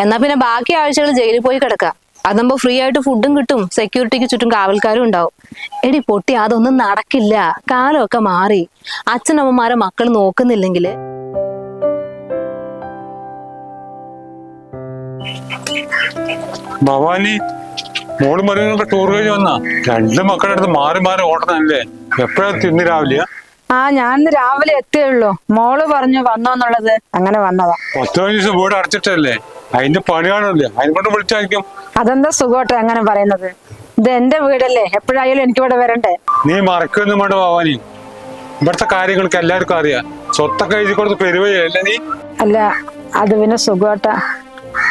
എന്നാ പിന്നെ ബാക്കി ആഴ്ചകൾ ജയിലിൽ പോയി കിടക്കാം. അതാകുമ്പോ ഫ്രീ ആയിട്ട് ഫുഡും കിട്ടും. സെക്യൂരിറ്റിക്ക് ചുറ്റും കാവൽക്കാരും ഉണ്ടാവും. എടി പൊട്ടി അതൊന്നും നടക്കില്ല. കാലമൊക്കെ മാറി. അച്ഛനമ്മമാരെ മക്കൾ നോക്കുന്നില്ലെങ്കിൽ ഭവാനി മോൾ മരുന്നൊക്കെ ടൂർ കഴിഞ്ഞ് വന്നാ? രണ്ട് മക്കളുടെ അടുത്ത് മാറി മാറി ഓടണല്ലേ എപ്പോഴാ തിന്ന് രാവിലെ ആ ഞാൻ ഇന്ന് രാവിലെ എത്തിയുള്ളൂ മോൾ പറഞ്ഞു വന്നോന്നുള്ളത് അങ്ങനെ വന്നതാ. പത്ത് പതിനഞ്ച് ദിവസം വീട് അടച്ചിട്ടല്ലേ? അതിന്റെ പണി കാണല്ലേ അതിനെ കൊണ്ട് വിളിച്ചായിരിക്കും. അതെന്താ സുഖോട്ടെ അങ്ങനെ പറയുന്നത്? ഇത് എന്റെ വീടല്ലേ? എപ്പോഴായാലും എനിക്ക് ഇവിടെ വരണ്ടേ? നീ മറക്കൊന്നും വേണ്ട ഭവാനി. ഇവിടുത്തെ കാര്യങ്ങൾക്ക് എല്ലാവർക്കും അറിയാം. സ്വത്തൊക്കെ എഴുതി കൊടുത്ത് പെരുവയല്ലേ നീ? അല്ല അത് പിന്നെ സുഖോട്ട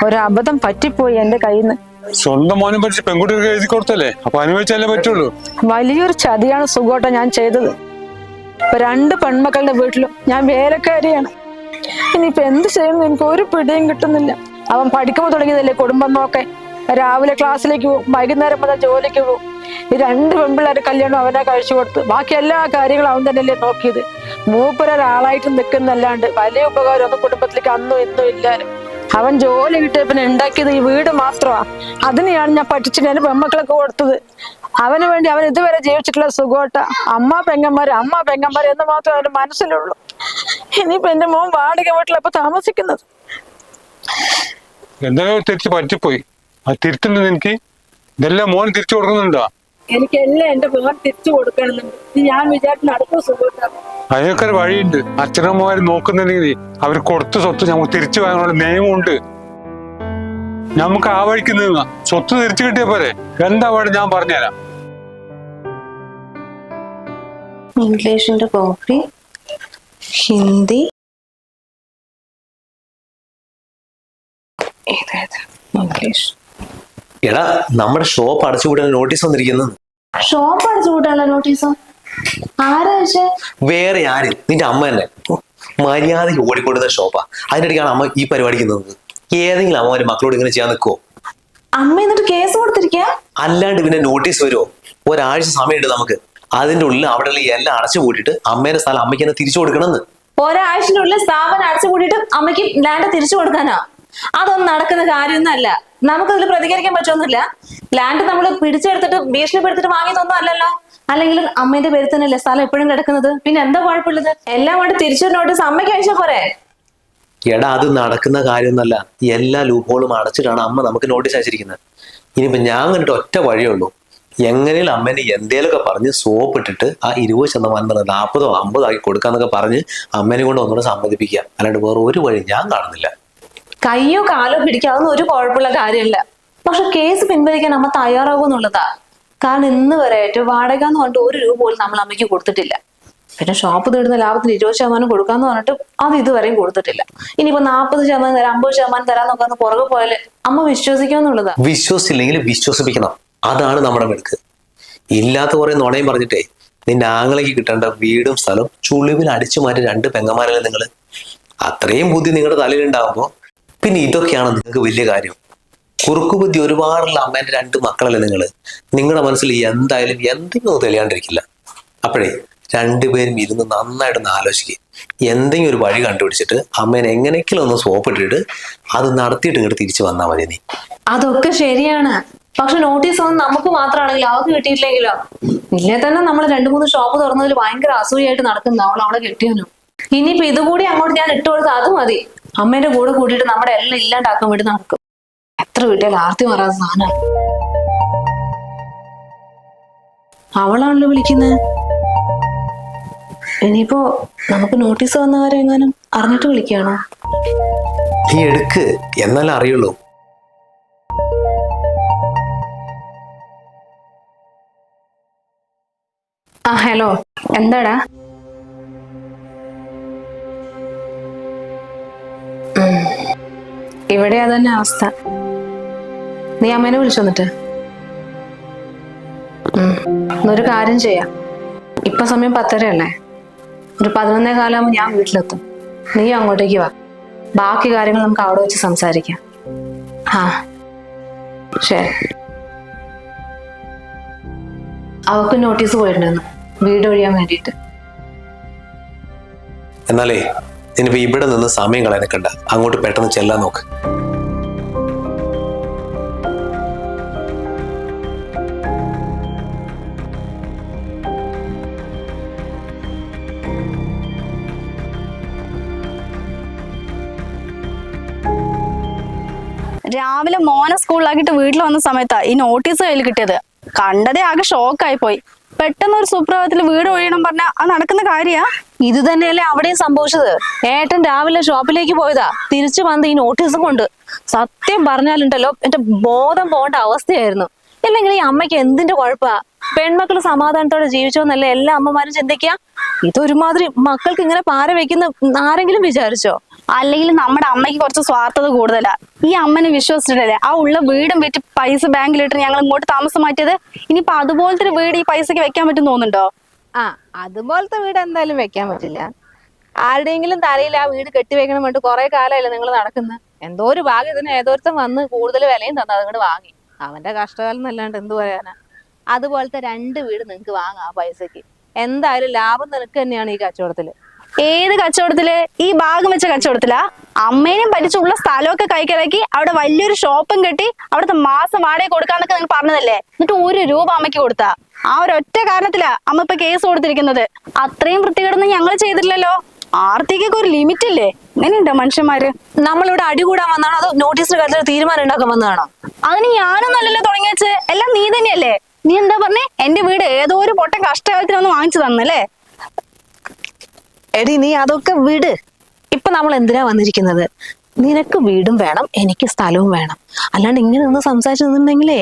ഒരു അബദ്ധം പറ്റിപ്പോയി എന്റെ കയ്യിൽ നിന്ന് സ്വന്തം മോനും പഠിച്ച് പെൺകുട്ടികൾക്ക് എഴുതി കൊടുത്തല്ലേ? അപ്പൊ അനുഭവിച്ചല്ലേ പറ്റുള്ളൂ. വലിയൊരു ചതിയാണ് സുഖോട്ട ഞാൻ ചെയ്തത്. ഇപ്പൊ രണ്ട് പെൺമക്കളുടെ വീട്ടിലും ഞാൻ വേലക്കാരിയാണ്. ഇനിയിപ്പൊ എന്ത് ചെയ്യുന്നു എനിക്ക് ഒരു പിടിയും കിട്ടുന്നില്ല. അവൻ പഠിക്കുമ്പോൾ തുടങ്ങിയതല്ലേ കുടുംബം നോക്കെ രാവിലെ ക്ലാസ്സിലേക്ക് പോകും വൈകുന്നേരം മുതൽ ജോലിക്ക് പോകും ഈ രണ്ട് പെൺപിള്ളേരെ കല്യാണം അവനെ കഴിച്ചു കൊടുത്ത്. ബാക്കി എല്ലാ കാര്യങ്ങളും അവൻ തന്നെയല്ലേ നോക്കിയത്. മൂപ്പരൊരാളായിട്ട് നിൽക്കുന്നല്ലാണ്ട് വലിയ ഉപകാരം ഒന്നും കുടുംബത്തിലേക്ക് അന്നും ഇന്നും ഇല്ലാനും അവൻ ജോലി കിട്ടിയ പിന്നെ ഉണ്ടാക്കിയത് ഈ വീട് മാത്രമാ. അതിനെയാണ് ഞാൻ പഠിച്ചിട്ട് എന്റെ പെൺമക്കളൊക്കെ കൊടുത്തത്. അവന് വേണ്ടി അവൻ ഇതുവരെ ജീവിച്ചിട്ടുള്ള സുഖോട്ട. അമ്മ പെങ്ങന്മാര് അമ്മ പെങ്ങന്മാര് എന്ന് മാത്രമേ അവന്റെ മനസ്സിലുള്ളൂ. ഇനിയിപ്പോ എന്റെ മോൻ വാടക വീട്ടിലപ്പോ താമസിക്കുന്നത് എന്തായാലും തിരിച്ചു പറ്റിപ്പോയി? ആ തിരുത്തുന്നത് എനിക്ക് ഇതെല്ലാം മോൻ തിരിച്ചു കൊടുക്കുന്നുണ്ടോ? എനിക്കെല്ലാം എന്റെ മോൻ തിരിച്ചു കൊടുക്കണമെന്നുണ്ട്. ഞാൻ വിചാരിച്ചു നടക്കും സുഖോട്ട. അതിനൊക്കെ ഒരു വഴിയുണ്ട്. അച്ഛനമ്മമാര് നോക്കുന്നുണ്ടെങ്കിൽ അവർ കൊടുത്ത സ്വത്ത് നമുക്ക് തിരിച്ചു വാങ്ങാനുള്ള നിയമമുണ്ട്. നമുക്ക് ആ വഴിക്ക് നീങ്ങാം. സ്വത്ത് തിരിച്ചു കിട്ടിയ പോലെ എന്താ വേണ്ട ഞാൻ പറഞ്ഞുതരാം. ഇംഗ്ലീഷിന്റെ കോപ്പി ഹിന്ദി ഇംഗ്ലീഷ്. എടാ നമ്മുടെ ഷോപ്പ് അടച്ചുകൂടാൻ നോട്ടീസ് വന്നിരിക്കുന്നു. ഷോപ്പ് അടച്ചു കൂട്ടാനുള്ള നോട്ടീസോ ആരാ വേറെ ആര്? നിന്റെ അമ്മ തന്നെ. മര്യാദയ്ക്ക് ഓടിക്കൊണ്ടുന്ന ഷോപ്പാ. അതിനിടയ്ക്കാണ് അമ്മ ഈ പരിപാടിക്ക് നിന്നത്. ഏതെങ്കിലും അമ്മമാര് മക്കളോട് ഇങ്ങനെ ചെയ്യാൻ നിൽക്കുവോ അമ്മ എന്നിട്ട് കേസ് കൊടുത്തിരിക്കാ? അല്ലാണ്ട് പിന്നെ നോട്ടീസ് വരുമോ ഒരാഴ്ച സമയമുണ്ട് നമുക്ക്. അതിന്റെ ഉള്ളിൽ അവിടെയുള്ള എല്ലാം അടച്ചു കൂട്ടിട്ട് അമ്മേന്റെ സ്ഥലം അമ്മയ്ക്ക് തന്നെ തിരിച്ചു കൊടുക്കണമെന്ന്. ഒരാഴ്ചനുള്ളിൽ സ്ഥാപനം അടച്ചു കൂട്ടിട്ട് അമ്മയ്ക്ക് ലാൻഡ് തിരിച്ചു കൊടുക്കാനോ? അതൊന്നും നടക്കുന്ന കാര്യമൊന്നുമല്ല നമുക്കതിൽ പ്രതികരിക്കാൻ പറ്റുമെന്നില്ല ലാൻഡ് നമ്മൾ പിടിച്ചെടുത്തിട്ട് ഭീഷണിപ്പെടുത്തിട്ട് വാങ്ങിയതൊന്നും അല്ലല്ലോ. അല്ലെങ്കിൽ അമ്മേന്റെ പേര് തന്നെയല്ലേ സ്ഥലം എപ്പോഴും കിടക്കുന്നത്? പിന്നെ എന്താ കുഴപ്പമുള്ളത്? എല്ലാം കൊണ്ട് തിരിച്ചു നോട്ടീസ് അമ്മയ്ക്ക് അയച്ചാ പോരെ? എടാ അത് നടക്കുന്ന കാര്യമൊന്നല്ല എല്ലാ ലൂപ്പുകളും അടച്ചിട്ടാണ് അമ്മ നമുക്ക് നോട്ടീസ് അയച്ചിരിക്കുന്നത്. ഇനിയിപ്പോൾ ഞാൻ കണ്ടിട്ട് ഒറ്റ വഴിയുള്ളൂ എങ്ങനെയും അമ്മേനെ എന്തേലൊക്കെ പറഞ്ഞ് സോപ്പ് ഇട്ടിട്ട് ആ ഇരുപത് ശതമാനം തന്നെ നാൽപ്പതോ അമ്പതോ ആക്കി കൊടുക്കാന്നൊക്കെ പറഞ്ഞ് അമ്മേനെ കൊണ്ട് ഒന്നുകൂടെ സമ്മതിപ്പിക്കുക. അല്ലാണ്ട് വേറെ ഒരു വഴി ഞാൻ കാണുന്നില്ല. കയ്യോ കാലോ പിടിക്കാവുന്ന ഒരു കുഴപ്പമുള്ള കാര്യമല്ല. പക്ഷെ കേസ് പിൻവലിക്കാൻ അമ്മ തയ്യാറാകുമെന്നുള്ളതാ കാരണം ഇന്ന് വരെ വാടക എന്ന് പറഞ്ഞിട്ട് ഒരു രൂപ പോലും നമ്മൾ അമ്മയ്ക്ക് കൊടുത്തിട്ടില്ല. പിന്നെ ഷോപ്പ് തീടുന്ന ലാഭത്തിന് ഇരുപത് ശതമാനം കൊടുക്കാന്ന് പറഞ്ഞിട്ട് അത് ഇതുവരെയും കൊടുത്തിട്ടില്ല. ഇനിയിപ്പോ നാൽപ്പത് ശതമാനം തരാം അമ്പത് ശതമാനം തരാൻ നോക്കാന്ന് പുറകെ പോയാൽ അമ്മ വിശ്വസിക്കാന്നുള്ളതാ വിശ്വസിച്ചില്ലെങ്കിൽ വിശ്വസിപ്പിക്കണം. അതാണ് നമ്മുടെ മെടുക്ക്. ഇല്ലാത്ത കുറെ നുണയും പറഞ്ഞിട്ടേ നിന്റെ ആങ്ങളേക്ക് കിട്ടേണ്ട വീടും സ്ഥലവും ചുളിവിൽ അടിച്ചു മാറ്റി രണ്ട് പെങ്ങന്മാരല്ലേ നിങ്ങൾ അത്രയും ബുദ്ധി നിങ്ങളുടെ തലയിലുണ്ടാകുമ്പോൾ പിന്നെ ഇതൊക്കെയാണ് നിങ്ങൾക്ക് വലിയ കാര്യം. കുറുക്കു ബുദ്ധി ഒരുപാടുള്ള അമ്മേന്റെ രണ്ട് മക്കളല്ലേ നിങ്ങൾ നിങ്ങളുടെ മനസ്സിൽ എന്തായാലും എന്തെങ്കിലും ഒന്ന് തെളിയാണ്ടിരിക്കില്ല. അപ്പോഴേ രണ്ടുപേരും ഇരുന്ന് നന്നായിട്ടൊന്ന് ആലോചിക്കുക എന്തെങ്കിലും ഒരു വഴി കണ്ടുപിടിച്ചിട്ട് അമ്മേനെ എങ്ങനെയെങ്കിലും ഒന്ന് സോപ്പിട്ടിട്ട് അത് നടത്തിയിട്ട് ഇങ്ങോട്ട് തിരിച്ചു വന്നാൽ മതി നീ. അതൊക്കെ ശരിയാണ്. പക്ഷെ നോട്ടീസ് ഒന്നും നമുക്ക് മാത്രമാണെങ്കിലും? അവർക്ക് കിട്ടിയിട്ടില്ലെങ്കിലോ? ഇല്ലേ തന്നെ നമ്മൾ രണ്ടു മൂന്ന് ഷോപ്പ് തുറന്നതിൽ ഭയങ്കര അസൂയായിട്ട് നടക്കുന്ന അവൾ അവളെ കെട്ടിയവനും. ഇനിയിപ്പോ ഇതുകൂടി അങ്ങോട്ട് ഞാൻ ഇട്ട് കൊടുത്ത് അത് മതി. അമ്മേന്റെ കൂടെ കൂട്ടിയിട്ട് നമ്മുടെ എല്ലാം ഇല്ലാണ്ടാക്കാൻ വേണ്ടി നടക്കും എത്ര വീട്ടിൽ ആർത്തി മാറാത്ത സാധനം അവളാണല്ലോ വിളിക്കുന്നത് ഇനിയിപ്പോ നമുക്ക് നോട്ടീസ് വന്ന കാര്യം എങ്ങാനും അറിഞ്ഞിട്ട് വിളിക്കുകയാണോ നീ എടുക്ക്. എന്നാൽ അറിയുള്ളൂ. ആ ഹലോ. എന്താടാ. ഇവിടെ അതന്നെ അവസ്ഥ. നീ അമ്മേനെ വിളിച്ചു വന്നിട്ട് ഉം. എന്നൊരു കാര്യം ചെയ്യാം. ഇപ്പൊ സമയം പത്തരയല്ലേ? ഒരു പതിനൊന്നേ കാലാകുമ്പോൾ ഞാൻ വീട്ടിലെത്തും. നീ അങ്ങോട്ടേക്ക് വാ. ബാക്കി കാര്യങ്ങൾ നമുക്ക് അവിടെ വെച്ച് സംസാരിക്കാം. ആ ശരി. അവക്ക് നോട്ടീസ് പോയിട്ടുണ്ടായിരുന്നു. വീട് ഒഴിയാൻ വേണ്ടിയിട്ട്. എന്നാലേ ഇനിയിപ്പോ ഇവിടെ നിന്ന് സമയം കളയാനൊക്കെ അങ്ങോട്ട് പെട്ടെന്ന് ചെല്ലാൻ നോക്ക്. മോനെ സ്കൂളിലാക്കിയിട്ട് വീട്ടിൽ വന്ന സമയത്താ ഈ നോട്ടീസ് കയ്യിൽ കിട്ടിയത്. കണ്ടതേ ആകെ ഷോക്കായി പോയി. പെട്ടെന്ന് ഒരു സുപ്രഭാതത്തിൽ വീട് ഒഴിയണം പറഞ്ഞ അത് നടക്കുന്ന കാര്യാ? ഇത് തന്നെയല്ലേ അവിടെയും സംഭവിച്ചത്. ഏട്ടൻ രാവിലെ ഷോപ്പിലേക്ക് പോയതാ. തിരിച്ചു വന്ന് ഈ നോട്ടീസും കൊണ്ട്. സത്യം പറഞ്ഞാലുണ്ടല്ലോ എന്റെ ബോധം പോകേണ്ട അവസ്ഥയായിരുന്നു. ഇല്ലെങ്കിൽ ഈ അമ്മയ്ക്ക് എന്തിന്റെ കുഴപ്പാ? പെൺമക്കൾ സമാധാനത്തോടെ ജീവിച്ചോന്നല്ലേ എല്ലാ അമ്മമാരും ചിന്തിക്കുക ഇതൊരുമാതിരി മക്കൾക്ക് ഇങ്ങനെ പാര വെക്കുന്ന ആരെങ്കിലും വിചാരിച്ചോ? അല്ലെങ്കിൽ നമ്മുടെ അമ്മയ്ക്ക് കുറച്ച് സ്വാർത്ഥത കൂടുതലാ. ഈ അമ്മനെ വിശ്വസിച്ചിട്ടല്ലേ? ആ ഉള്ള വീടും വിറ്റ് പൈസ ബാങ്കിലിട്ട് ഞങ്ങൾ ഇങ്ങോട്ട് താമസം മാറ്റിയത് ഇനിയിപ്പോ അതുപോലത്തെ ഒരു വീട് ഈ പൈസക്ക് വെക്കാൻ പറ്റും തോന്നുന്നുണ്ടോ? ആ അതുപോലത്തെ വീട് എന്തായാലും വെക്കാൻ പറ്റില്ല. ആരുടെയെങ്കിലും തലയിൽ ആ വീട് കെട്ടിവെക്കണം വേണ്ടി കുറെ കാലമല്ലേ നിങ്ങൾ നടക്കുന്നത് എന്തോ ഒരു ഭാഗ്യത്തിന് ഏതോരുത്തം വന്ന് കൂടുതൽ വിലയും തന്നു അതുകൊണ്ട് വാങ്ങി. അവന്റെ കഷ്ടകാലം എന്നല്ലാണ്ട് എന്ത് പറയാനാ? അതുപോലത്തെ രണ്ട് വീട് നിങ്ങൾക്ക് വാങ്ങാം ആ പൈസക്ക്. എന്തായാലും ലാഭം നിനക്ക് തന്നെയാണ് ഈ കച്ചവടത്തിൽ. ഏത് കച്ചവടത്തിൽ? ഈ ഭാഗം വെച്ച കച്ചവടത്തിലാ? അമ്മേനെയും പറ്റിച്ചുള്ള സ്ഥലമൊക്കെ കൈക്കലാക്കി അവിടെ വലിയൊരു ഷോപ്പും കെട്ടി അവിടുത്തെ മാസം വാടക കൊടുക്കാന്നൊക്കെ നിങ്ങൾ പറഞ്ഞതല്ലേ? എന്നിട്ട് ഒരു രൂപ അമ്മയ്ക്ക് കൊടുത്താ? ആ ഒരൊറ്റ കാരണത്തിലാ അമ്മ ഇപ്പൊ കേസ് കൊടുത്തിരിക്കുന്നത്. അത്രയും വൃത്തികേടൊന്നും ഞങ്ങൾ ചെയ്തിട്ടില്ലല്ലോ. ആർത്തിക്കൊക്കെ ഒരു ലിമിറ്റ് ഇല്ലേ ഇങ്ങനെയുണ്ടോ മനുഷ്യന്മാര്? നമ്മളിവിടെ അടികൂടാൻ വന്നാണോ അതോ നോട്ടീസിന്റെ കാര്യത്തിൽ തീരുമാനം ഉണ്ടാക്കാൻ വന്നതാണോ? അതിന് ഞാനൊന്നല്ലല്ലോ തുടങ്ങി വെച്ച് എല്ലാം നീ തന്നെയല്ലേ? നീ എന്താ പറഞ്ഞേ? എന്റെ വീട് ഏതോ ഒരു പൊട്ടൻ കഷ്ടകാലത്തിന് ഒന്ന് വാങ്ങിച്ചു തന്നല്ലേ എടി നീ അതൊക്കെ വിട്. ഇപ്പൊ നമ്മൾ എന്തിനാ വന്നിരിക്കുന്നത്? നിനക്ക് വീടും വേണം എനിക്ക് സ്ഥലവും വേണം. അല്ലാണ്ട് ഇങ്ങനെ നിന്ന് സംസാരിച്ചു നിന്നുണ്ടെങ്കിലേ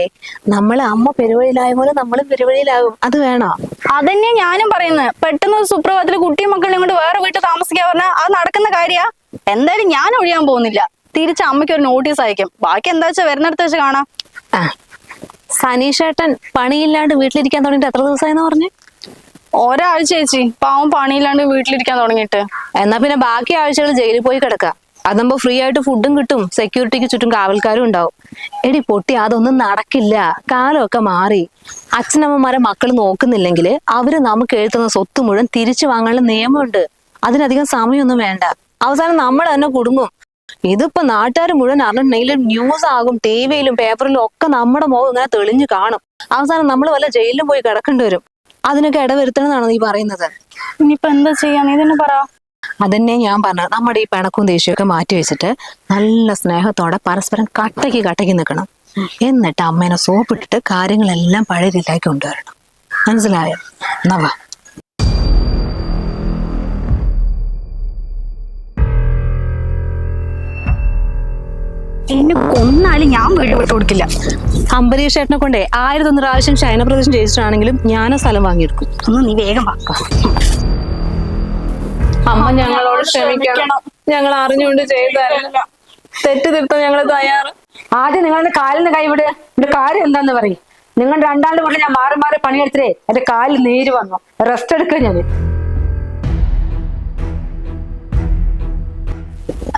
നമ്മളെ അമ്മ പെരുവഴിയിലായ പോലെ നമ്മളും പെരുവഴിയിലാകും. അത് വേണോ? അതന്നെ ഞാനും പറയുന്നത് പെട്ടെന്ന് ഒരു സുപ്രഭാതത്തിൽ കുട്ടിയും മക്കളെയും കൊണ്ട് വേറെ വീട്ടിൽ താമസിക്കാൻ പറഞ്ഞാൽ അത് നടക്കുന്ന കാര്യാ. എന്തായാലും ഞാൻ ഒഴിയാൻ പോകുന്നില്ല. തിരിച്ച് അമ്മയ്ക്ക് ഒരു നോട്ടീസ് അയക്കും. ബാക്കി എന്താ വെച്ചാൽ വരുന്നിടത്ത് വെച്ച് കാണാം. സനീഷേട്ടൻ പണിയില്ലാണ്ട് വീട്ടിലിരിക്കാൻ തുടങ്ങിയിട്ട് എത്ര ദിവസമായെന്ന് പറഞ്ഞു? ഒരാഴ്ച ചേച്ചി. പാവം പണിയില്ലാണ്ട് വീട്ടിലിരിക്കാൻ തുടങ്ങിയിട്ട്. എന്നാ പിന്നെ ബാക്കി ആഴ്ചകൾ ജയിലിൽ പോയി കിടക്കാം. അതാകുമ്പോ ഫ്രീ ആയിട്ട് ഫുഡും കിട്ടും. സെക്യൂരിറ്റിക്ക് ചുറ്റും കാവൽക്കാരും ഉണ്ടാവും. എടി പൊട്ടി അതൊന്നും നടക്കില്ല. കാലമൊക്കെ മാറി. അച്ഛനമ്മമാരെ മക്കൾ നോക്കുന്നില്ലെങ്കിൽ അവർ നമുക്ക് എഴുത്തുന്ന സ്വത്ത് മുഴുവൻ തിരിച്ചു വാങ്ങാനുള്ള നിയമമുണ്ട്. അതിനധികം സമയമൊന്നും വേണ്ട. അവസാനം നമ്മൾ തന്നെ കുടുങ്ങും. ഇതിപ്പോ നാട്ടുകാർ മുഴുവൻ അറിഞ്ഞിട്ടുണ്ടെങ്കിൽ ന്യൂസ് ആകും ടി വിയിലും പേപ്പറിലും ഒക്കെ നമ്മുടെ മുഖം ഇങ്ങനെ തെളിഞ്ഞു കാണും. അവസാനം നമ്മൾ വല്ല ജയിലിലും പോയി കിടക്കേണ്ടി വരും. അതിനൊക്കെ ഇടവരുത്തണമെന്നാണ് നീ പറയുന്നത്? ഇനിയിപ്പോ എന്താ ചെയ്യാ? നീ തന്നെ പറ. അതന്നെ ഞാൻ പറഞ്ഞത്. നമ്മുടെ ഈ പിണക്കും ദേഷ്യമൊക്കെ മാറ്റി വെച്ചിട്ട് നല്ല സ്നേഹത്തോടെ പരസ്പരം കട്ടയ്ക്ക് കട്ടയ്ക്ക് നിൽക്കണം. എന്നിട്ട് അമ്മേനെ സോപ്പിട്ടിട്ട് കാര്യങ്ങളെല്ലാം പഴയ രീതിയിലേക്ക് കൊണ്ടുവരണം. മനസ്സിലായോ? എന്നാ എന്നെ കൊന്നാലും ഞാൻ വീട് വിട്ടു കൊടുക്കില്ല. അംബരീഷ് ചേട്ടനെ കൊണ്ടേ ആയിരത്തൊന്ന് പ്രാവശ്യം ശയന പ്രദേശം ജയിച്ചിട്ടാണെങ്കിലും ഞാനും സ്ഥലം വാങ്ങിയെടുക്കും. ഒന്ന് നീ വേഗം വാ. അമ്മ ഞങ്ങളോട് ക്ഷമിക്കണം. ഞങ്ങൾ അറിഞ്ഞുകൊണ്ട് ചെയ്തല്ല തെറ്റ് തിരുത്താൻ ഞങ്ങൾ തയ്യാറ്. ആദ്യം നിങ്ങളുടെ കാലിന് കൈവിടുക എന്റെ കാര്യം എന്താന്ന് പറയും. നിങ്ങൾ രണ്ടാളുടെ വീട്ടിൽ ഞാൻ മാറി മാറി പണിയെടുത്തിട്ടേ എന്റെ കാലിൽ നീര് വന്നു. റെസ്റ്റ് എടുക്കുക ഞാൻ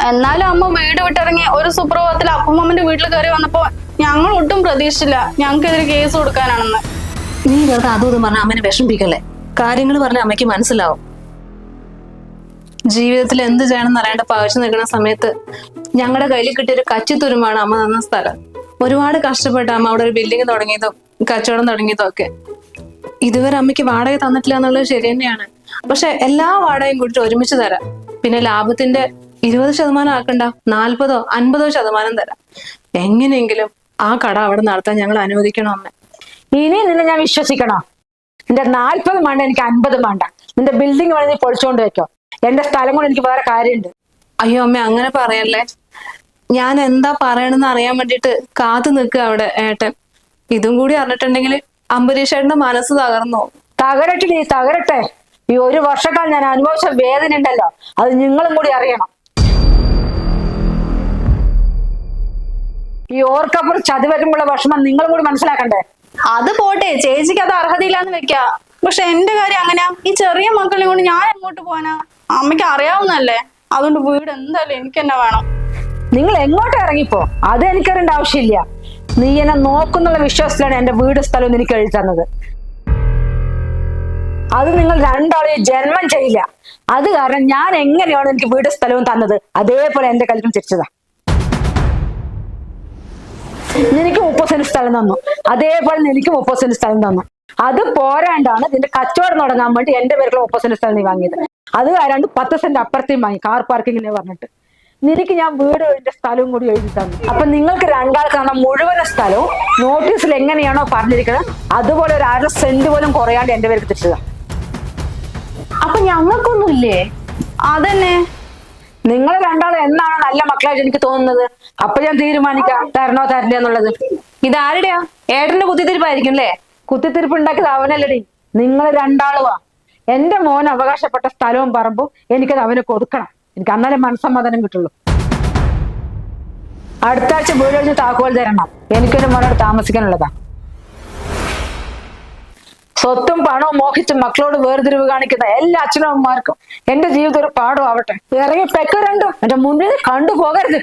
എന്നാലും അമ്മ വീട് വിട്ടിറങ്ങി ഒരു സുപ്രഭാതത്തിൽ അപ്പമ്മന്റെ വീട്ടിൽ കയറി വന്നപ്പോ ഞങ്ങൾ ഒട്ടും പ്രതീക്ഷിച്ചില്ല ഞങ്ങൾക്കെതിരെ കേസ് കൊടുക്കാനാണെന്ന്. നീ വെറുതെ അതും ഇതും പറഞ്ഞ അമ്മനെ വിഷമിപ്പിക്കല്ലേ? കാര്യങ്ങൾ പറഞ്ഞ അമ്മയ്ക്ക് മനസ്സിലാവും. ജീവിതത്തിൽ എന്ത് ചെയ്യണമെന്ന് അറിയാണ്ട് പകച്ചു നിൽക്കുന്ന സമയത്ത് ഞങ്ങളുടെ കയ്യിൽ കിട്ടിയ ഒരു കച്ചിത്തുരുമാണ് അമ്മ തന്ന സ്ഥലം. ഒരുപാട് കഷ്ടപ്പെട്ട അമ്മ അവിടെ ഒരു ബിൽഡിംഗ് തുടങ്ങിയതും കച്ചവടം തുടങ്ങിയതും ഒക്കെ. ഇതുവരെ അമ്മയ്ക്ക് വാടക തന്നിട്ടില്ല എന്നുള്ളത് ശരി തന്നെയാണ്. പക്ഷെ എല്ലാ വാടകയും കൂടി ഒരുമിച്ച് തരാം. പിന്നെ ലാഭത്തിന്റെ ഇരുപത് ശതമാനം ആക്കണ്ട. നാൽപ്പതോ അൻപതോ ശതമാനം തരാം. എങ്ങനെയെങ്കിലും ആ കട അവിടെ നടത്താൻ ഞങ്ങൾ അനുവദിക്കണം അമ്മ. ഇനി നിന്നെ ഞാൻ വിശ്വസിക്കണോ? നിന്റെ നാൽപ്പത് വേണ്ട എനിക്ക് അൻപത് വേണ്ട നിന്റെ ബിൽഡിംഗ് വേണമെങ്കിൽ പൊളിച്ചോണ്ട് വെക്കോ. എന്റെ സ്ഥലം കൊണ്ട് എനിക്ക് വേറെ കാര്യമുണ്ട്. അയ്യോ അമ്മ അങ്ങനെ പറയല്ലേ? ഞാൻ എന്താ പറയണെന്ന് അറിയാൻ വേണ്ടിട്ട് കാത്തു നിൽക്കുക അവിടെ ഏട്ടൻ. ഇതും കൂടി അറിഞ്ഞിട്ടുണ്ടെങ്കിൽ അംബരീഷ് ഏട്ടന്റെ മനസ്സ് തകർന്നു തകരട്ടെ നീ തകരട്ടെ. ഈ ഒരു വർഷക്കാലം ഞാൻ അനുഭവിച്ച വേദന ഉണ്ടല്ലോ. അത് നിങ്ങളും കൂടി അറിയണം. ഈ ഓർക്കപ്പുറം ചതി വരുമ്പോഴുള്ള വിഷമം നിങ്ങളും കൂടി മനസ്സിലാക്കണ്ടേ? അത് പോട്ടെ ചേച്ചിക്ക് അത് അർഹതയില്ലാന്ന് വെക്ക. പക്ഷെ എന്റെ കാര്യം അങ്ങനെയാ ഈ ചെറിയ മക്കളെ കൊണ്ട് ഞാൻ എങ്ങോട്ട് പോവാനാ? അമ്മയ്ക്ക് അറിയാവുന്നല്ലേ അതുകൊണ്ട് വീട് എന്തായാലും എനിക്ക് തന്നെ വേണം. നിങ്ങൾ എങ്ങോട്ട് ഇറങ്ങിപ്പോ? അത് എനിക്കറിയേണ്ട ആവശ്യമില്ല. നീ എന്നെ നോക്കുന്നുള്ള വിശ്വാസത്തിലാണ് എന്റെ വീട് സ്ഥലം എനിക്ക് എഴുതി തന്നത്. അത് നിങ്ങൾ രണ്ടാളെയും ജന്മം ചെയ്യില്ല. അത് കാരണം ഞാൻ എങ്ങനെയാണ് എനിക്ക് വീട് സ്ഥലവും തന്നത്? അതേപോലെ എന്റെ കല്ലും തിരിച്ചതാ. എനിക്ക് മുപ്പത് സെന്റ് സ്ഥലം തന്നു. അതേപോലെ എനിക്ക് മുപ്പത് സെന്റ് സ്ഥലം തന്നു. അത് പോരാണ്ടാണ് നിന്റെ കച്ചവടം തുടങ്ങാൻ വേണ്ടി എന്റെ പേരുള്ള മുപ്പത് സെന്റ് സ്ഥലം നീ വാങ്ങിയത്. അത് ആരാണ്ട് പത്ത് സെന്റ് അപ്പുറത്തേയും വാങ്ങി. കാർ പാർക്കിങ്ങിനെ പറഞ്ഞിട്ട്. നിനക്ക് ഞാൻ വീട് എന്റെ സ്ഥലവും കൂടി എഴുതി തന്നു. അപ്പൊ നിങ്ങൾക്ക് രണ്ടാൾക്കാണ് മുഴുവൻ സ്ഥലവും നോട്ടീസിൽ എങ്ങനെയാണോ പറഞ്ഞിരിക്കുന്നത് അതുപോലെ ഒരു അര സെന്റ് പോലും കുറയാണ്ട് എന്റെ പേർക്ക് തിരിച്ചതാണ് അപ്പൊ ഞങ്ങൾക്കൊന്നുമില്ലേ? അതന്നെ. നിങ്ങൾ രണ്ടാളും എന്നാണ് നല്ല മക്കളായിട്ട് എനിക്ക് തോന്നുന്നത്? അപ്പൊ ഞാൻ തീരുമാനിക്കാം തരണോ തരില്ല എന്നുള്ളത്. ഇത് ഇതാരുടെയാ ഏട്ടന്റെ കുത്തിത്തിരിപ്പായിരിക്കും അല്ലേ? കുത്തിത്തിരിപ്പ് ഉണ്ടാക്കിയത് അവനല്ലടി. നിങ്ങൾ രണ്ടാളുവാ. എന്റെ മോൻ അവകാശപ്പെട്ട സ്ഥലവും പറമ്പും എനിക്കത് അവന് കൊടുക്കണം. എനിക്ക് അന്നാലേ മനസ്സമാധാനം കിട്ടുള്ളൂ. അടുത്താഴ്ച ആഴ്ച താക്കോൽ തരണം. എനിക്കൊരു മോനോട് താമസിക്കാനുള്ളതാ. സ്വത്തും പണവും മോഹിച്ച് മക്കളോട് വേർതിരിവ് കാണിക്കുന്ന എല്ലാ അച്ഛനമ്മമാർക്കും എന്റെ ജീവിതം ഒരു പാഠം ആവട്ടെ ഇറങ്ങി പെക്കരണ്ടും എന്റെ മുന്നിൽ കണ്ടു പോകരുത്.